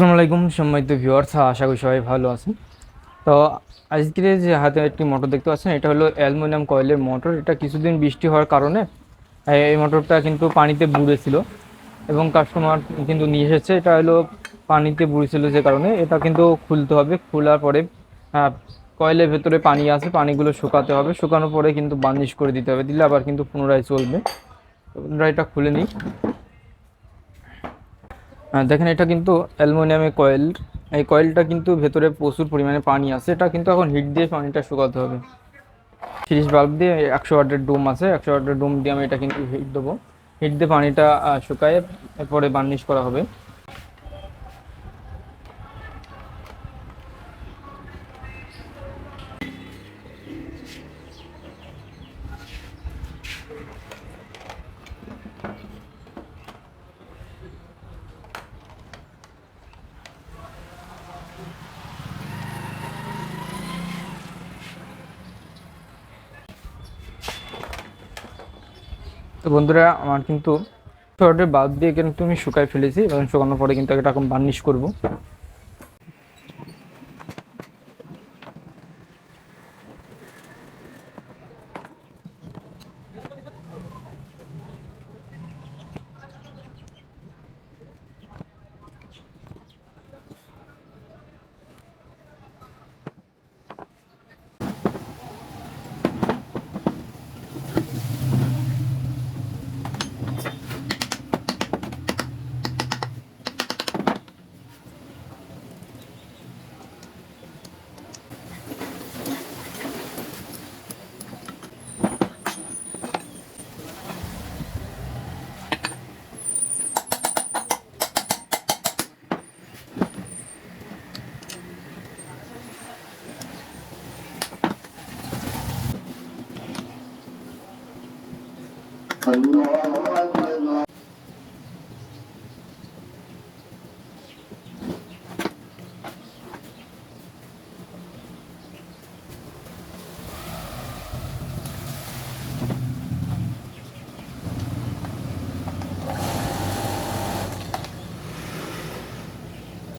আসসালামু আলাইকুম সম্মানিত ভিউয়ার্স, আশা করি সবাই ভালো আছেন। তো আজকে যে হাতে একটি মোটর দেখতে পাচ্ছেন, এটা হলো অ্যালুমিনিয়াম কয়েলের মোটর। এটা কিছুদিন বৃষ্টি হওয়ার কারণে এই- মোটরটা কিন্তু পানিতে বুড়েছিল এবং কাস্টমার কিন্তু নিয়ে এসেছে। এটা হলো পানিতে বুড়েছিল যে কারণে, এটা কিন্তু খুলতে হবে। খোলার পরে কয়েলের ভেতরে পানি আছে, পানিগুলো শুকাতে হবে। শুকানোর পরে কিন্তু বার্নিশ করে দিতে হবে। দিলে আবার কিন্তু পুনরায় চলবে। বন্ধুরা এটা খুলে নিই। দেখেন, এটা কিন্তু অ্যালুমিনিয়ামের কয়েল। এই কয়েলটা কিন্তু ভেতরে প্রচুর পরিমাণে পানি আছে। এটা কিন্তু এখন হিট দিয়ে পানিটা শুকাতে হবে। সিরিজ বাল্ব দিয়ে একশো ওয়াটের ডোম আছে। একশো ওয়াটের ডোম দিয়ে আমি এটা কিন্তু হিট দেবো। হিট দিয়ে পানিটা শুকায় শুকায়ে এরপরে বার্নিশ করা হবে। তো বন্ধুরা, আমার কিন্তু শর্টের বাদ দিয়ে কিন্তু আমি শুকাই ফেলেছি এবং শুকানোর পরে কিন্তু একটা রকম বার্নিশ করব। Saludos.